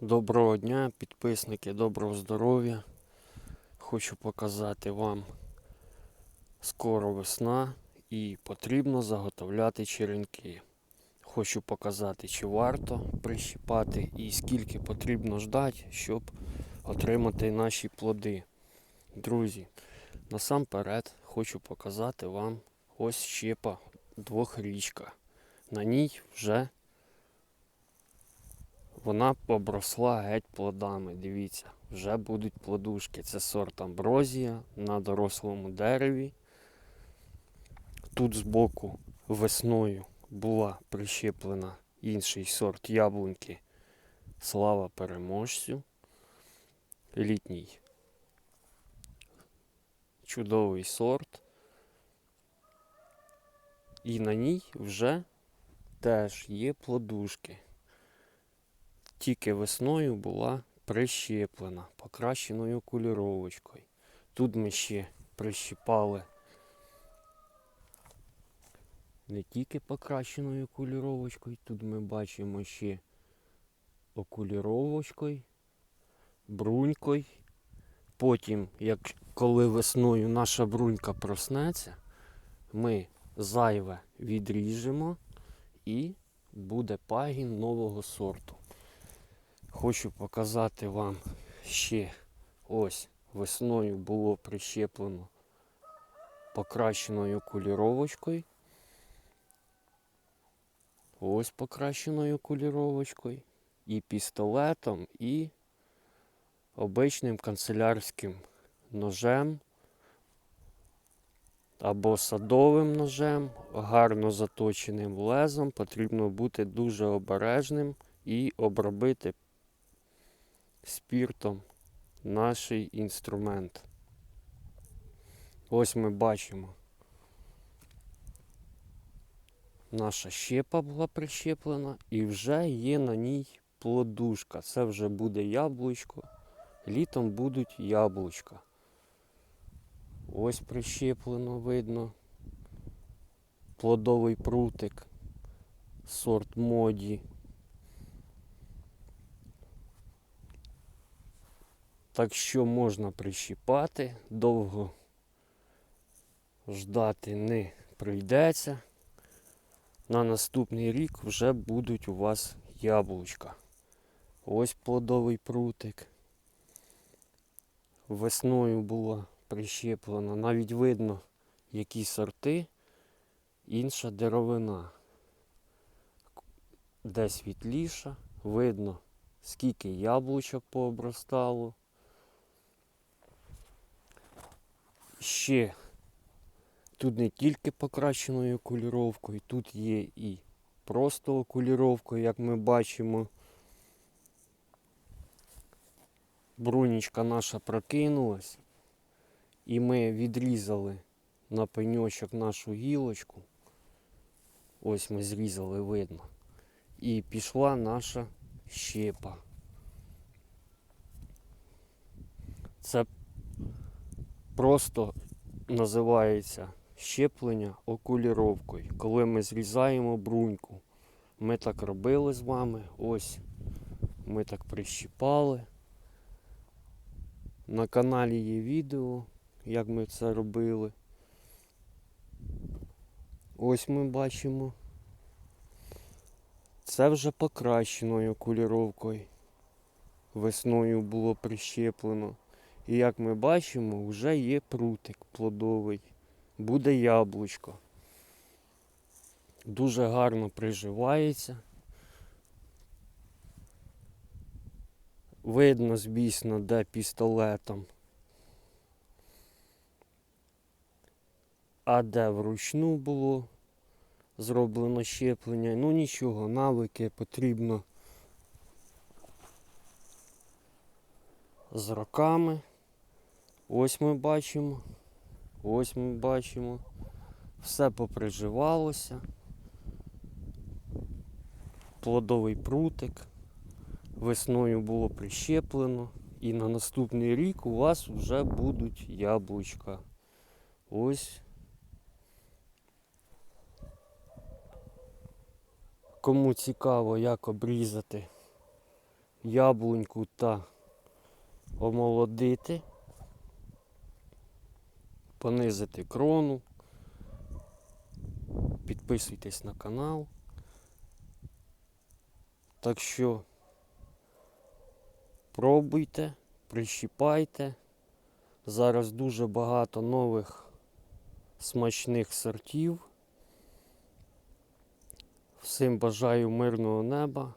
Доброго дня, підписники, доброго здоров'я. Хочу показати вам скоро весна і потрібно заготовляти черенки. Хочу показати, чи варто прищипати і скільки потрібно ждати, щоб отримати наші плоди. Друзі, насамперед хочу показати вам ось щепа двохрічка. На ній вже вона обросла геть плодами. Дивіться, вже будуть плодушки. Це сорт амброзія на дорослому дереві. Тут збоку весною була прищеплена інший сорт яблуньки. Слава переможцю. Літній. Чудовий сорт. І на ній вже теж є плодушки тільки весною була прищеплена покращеною куліровочкою. Тут ми ще прищіпали не тільки покращеною куліровочкою, тут ми бачимо ще окуліровочкою, брунькою. Потім, як коли весною наша брунька проснеться, ми зайве відріжемо і буде пагін нового сорту. Хочу показати вам ще ось весною було прищеплено покращеною куліровочкою. Ось покращеною куліровочкою. І пістолетом, і обичним канцелярським ножем або садовим ножем, гарно заточеним лезом. Потрібно бути дуже обережним і обробити спіртом наш інструмент. Ось ми бачимо. Наша щепа була прищеплена і вже є на ній плодушка. Це вже буде яблучко. Літом будуть яблучка. Ось прищеплено видно. Плодовий прутик, сорт моді. Так що можна прищіпати, довго ждати не прийдеться. На наступний рік вже будуть у вас яблучка. Ось плодовий прутик. Весною було прищеплено. Навіть видно, які сорти, інша деревина. Де світліша, видно, скільки яблучок пообростало. Ще тут не тільки покращеною куліровкою, тут є і просто окуліровкою, як ми бачимо. Брунічка наша прокинулась, і ми відрізали на пеньочок нашу гілочку. Ось ми зрізали, видно. І пішла наша щепа. Це просто називається щеплення окуліровкою. Коли ми зрізаємо бруньку. Ми так робили з вами. Ось ми так прищіпали. На каналі є відео, як ми це робили. Ось ми бачимо. Це вже покращеною окуліровкою. Весною було прищеплено. І як ми бачимо, вже є прутик плодовий, буде яблучко. Дуже гарно приживається. Видно, звісно, де пістолетом. А де вручну було зроблено щеплення. Ну нічого, навики потрібно з роками. Ось ми бачимо. Ось ми бачимо. Все поприживалося. Плодовий прутик. Весною було прищеплено. І на наступний рік у вас вже будуть яблучка. Ось. Кому цікаво, як обрізати яблуньку та омолодити, понизити крону. Підписуйтесь на канал. Так що пробуйте, прищіпайте. Зараз дуже багато нових смачних сортів. Всім бажаю мирного неба,